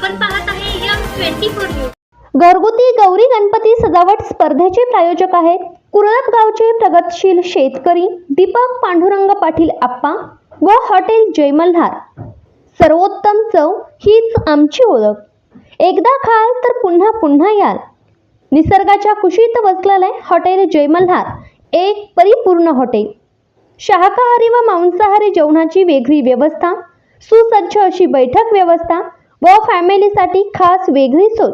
आपण पाहत आहे यम ट्वेंटी फोर न्यूज घरगुती गौरी गणपती सजावट स्पर्धेचे प्रायोजक आहेत कुरळप गावचे प्रगतशील शेतकरी दीपक पांडुरंग पाटील आप्पा व हॉटेल जयमल्हार. सर्वोत्तम चव हीच आमची ओळख. एकदा खाल तर पुन्हा पुन्हा याल. निसर्गाच्या कुशीत वसलेले हॉटेल जयमल्हार एक परिपूर्ण हॉटेल. शाकाहारी व मांसाहारी जेवणाची वेगळी व्यवस्था सुसज्ज अशी बैठक व्यवस्था व फॅमिलीसाठी खास वेगळी सोय.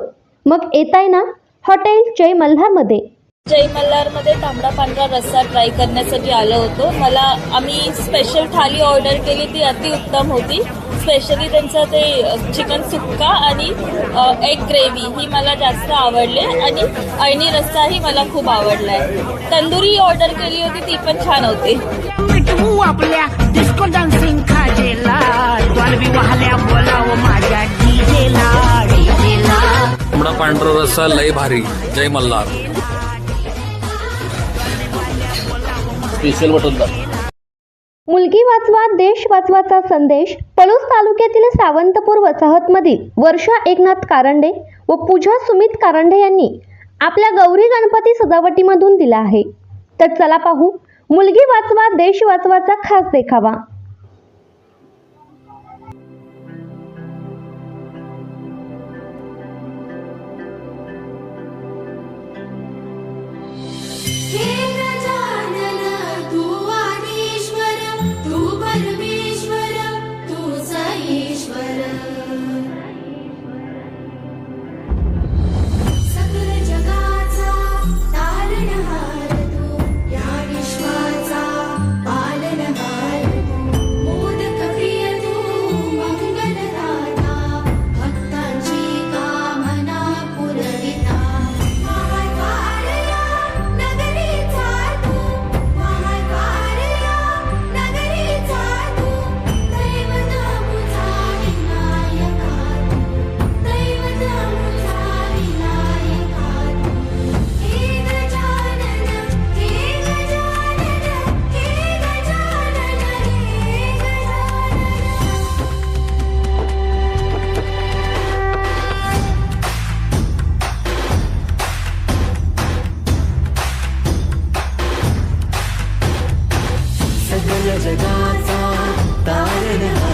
मग येताय ना हॉटेल जय मल्हारमध्ये जय मल्हारमध्ये तांबडा पांढरा रस्सा ट्राय करण्यासाठी आलो होतो. मला आम्ही स्पेशल थाली ऑर्डर केली ती अतिउत्तम होती. स्पेशली त्यांचं ते चिकन सुक्का आणि एग ग्रेव्ही ही मला जास्त आवडले आणि अळणी रस्साही मला खूप आवडला आहे तंदुरी ऑर्डर केली होती ती पण छान होती. आपल्या पांढरा रस्सा लय भारी. जय मल्हार. स्पेशल मटन मुलगी वाचवा देश वाचवाचा संदेश पलूस तालुक्यातील सावंतपूर वसाहतमधील वर्षा एकनाथ कारंडे व पूजा सुमित कारंडे यांनी आपल्या गौरी गणपती सजावटीमधून दिला आहे. तर चला पाहू मुलगी वाचवा देश वाचवाचा खास देखावा. जगाता तारे